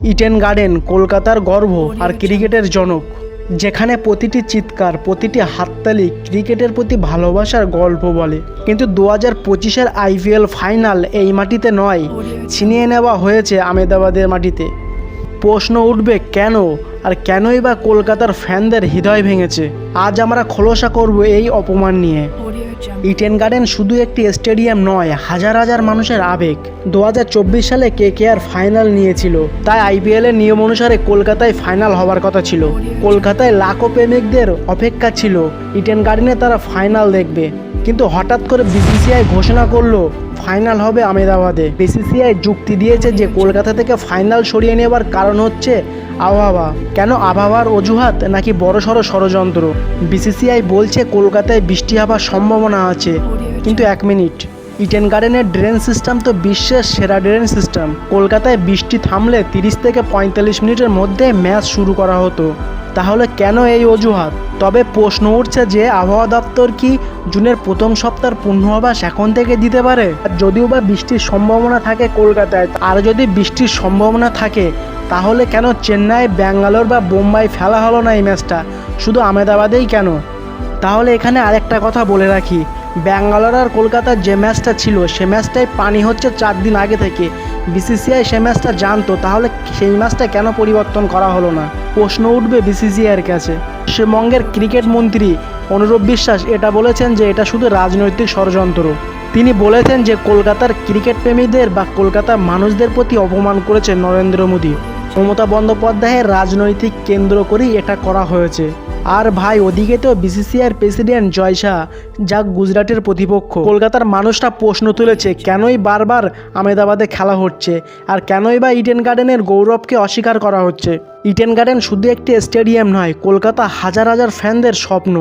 Eden garden কলকাতার গর্ব আর ক্রিকেটের জনক যেখানে প্রতিটি চিৎকার প্রতিটি হাততালি ক্রিকেটের প্রতি ভালোবাসার গল্প বলে। কিন্তু দু হাজার পঁচিশের আইপিএল ফাইনাল এই মাটিতে নয় ছিনিয়ে নেওয়া হয়েছে আমেদাবাদের মাটিতে। প্রশ্ন উঠবে কেন আর কেনই বা কলকাতার ফ্যানদের হৃদয় ভেঙেছে। আজ আমরা খোলসা করব এই অপমান নিয়ে। ইটেন গার্ডেন শুধু একটি স্টেডিয়াম নয়, হাজার হাজার মানুষের আবেগ। দু হাজার চব্বিশ সালে কে কে আর ফাইনাল নিয়েছিল, তাই আইপিএল এর নিয়ম অনুসারে কলকাতায় ফাইনাল হওয়ার কথা ছিল। কলকাতায় লাখো প্রেমিকদের অপেক্ষা ছিল। ইটেন গার্ডেনে তারা ফাইনাল দেখবে। কিন্তু হঠাৎ করে বিসিসিআই ঘোষণা করল, ফাইনাল হবে আমেদাবাদে। বিসিসিআই যুক্তি দিয়েছে যে কলকাতা থেকে ফাইনাল সরিয়ে নেবার কারণ হচ্ছে আবহাওয়া। কেন আবহাওয়ার অজুহাত নাকি বড় বড়সড় ষড়যন্ত্র? বিসিসিআই বলছে কলকাতায় বৃষ্টি হওয়ার সম্ভাবনা আছে। কিন্তু এক মিনিট ইডেন গার্ডেনের ড্রেন সিস্টেম তো বিশ্বের সেরা ড্রেন সিস্টেম। কলকাতায় বৃষ্টি থামলে তিরিশ থেকে পঁয়তাল্লিশ মিনিটের মধ্যে ম্যাচ শুরু করা হতো। তাহলে কেন এই অজুহাত? তবে প্রশ্ন উঠছে যে আবহাওয়া দপ্তর কি জুনের প্রথম সপ্তাহের পূর্ণাভাস এখন থেকে দিতে পারে? যদিও বা বৃষ্টির সম্ভাবনা থাকে কলকাতায়, আর যদি বৃষ্টির সম্ভাবনা থাকে, তাহলে কেন চেন্নাই, ব্যাঙ্গালোর বা বোম্বাই ফেলা হলো না এই ম্যাচটা? শুধু আহমেদাবাদেই কেন? তাহলে এখানে আরেকটা কথা বলে রাখি ব্যাঙ্গালোর আর কলকাতার যে ম্যাচটা ছিল, সে ম্যাচটাই পানি হচ্ছে চার দিন আগে থেকে। বিসিসিআই সে ম্যাচটা জানতো, তাহলে সেই ম্যাচটা কেন পরিবর্তন করা হলো না? প্রশ্ন উঠবে বিসিসিআইয়ের কাছে। পশ্চিমবঙ্গের ক্রিকেট মন্ত্রী অনুরূপ বিশ্বাস এটা বলেছেন যে এটা শুধু রাজনৈতিক ষড়যন্ত্র। তিনি বলেছেন যে কলকাতার ক্রিকেট প্রেমীদের বা কলকাতার মানুষদের প্রতি অপমান করেছে নরেন্দ্র মোদী। মমতা বন্দ্যোপাধ্যায়ের রাজনৈতিক কেন্দ্র করেই এটা করা হয়েছে। আর ভাই, ওদিকে তো বিসিসিআইয়ের প্রেসিডেন্ট জয় শাহ, যা গুজরাটের প্রতিপক্ষ। কলকাতার মানুষরা প্রশ্ন তুলেছে, কেনই বারবার আমেদাবাদে খেলা হচ্ছে, আর কেনই বা ইডেন গার্ডেনের গৌরবকে অস্বীকার করা হচ্ছে? ইডেন গার্ডেন শুধু একটি স্টেডিয়াম নয়, কলকাতা হাজার হাজার ফ্যানদের স্বপ্ন।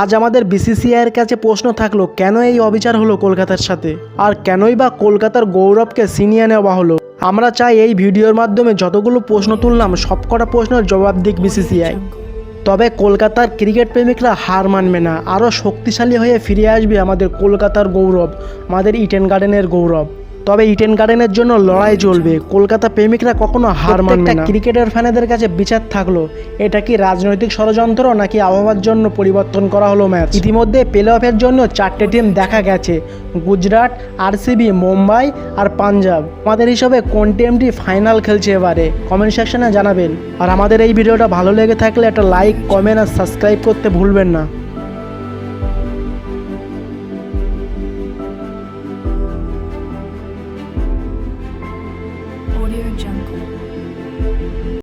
আজ আমাদের বিসিসিআইয়ের কাছে প্রশ্ন থাকল, কেন এই অবিচার হলো কলকাতার সাথে? আর কেনই বা কলকাতার গৌরবকে ছিনিয়ে নেওয়া হলো? আমরা চাই এই ভিডিওর মাধ্যমে যতগুলো প্রশ্ন তুললাম, সবকটা প্রশ্নের জবাব দিক বিসিসিআই তবে কলকাতার ক্রিকেট প্রেমিকরা হার মানবে না। আরও শক্তিশালী হয়ে ফিরে আসবে আমাদের কলকাতার গৌরব, আমাদের ইটেন গার্ডেনের গৌরব। তবে ইডেন গার্ডেনের জন্য লড়াই চলবে। কলকাতা প্রেমিকরা কখনো হার মানবে না। ক্রিকেটের ফ্যানেদের কাছে বিচার থাকল। এটা কি রাজনৈতিক ষড়যন্ত্র নাকি আবহাওয়ার জন্য পরিবর্তন করা হলো ম্যাচ? ইতিমধ্যে প্লে অফের জন্য চারটে টিম দেখা গেছে। গুজরাট আরসিবি মুম্বাই আর পাঞ্জাব। আমাদের হিসাবে কোন টিমটি ফাইনাল খেলছে এবারে? কমেন্ট সেকশনে জানাবেন। আর আমাদের এই ভিডিওটা ভালো লেগে থাকলে একটা লাইক কমেন্ট আর সাবস্ক্রাইব করতে ভুলবেন না। Jungle.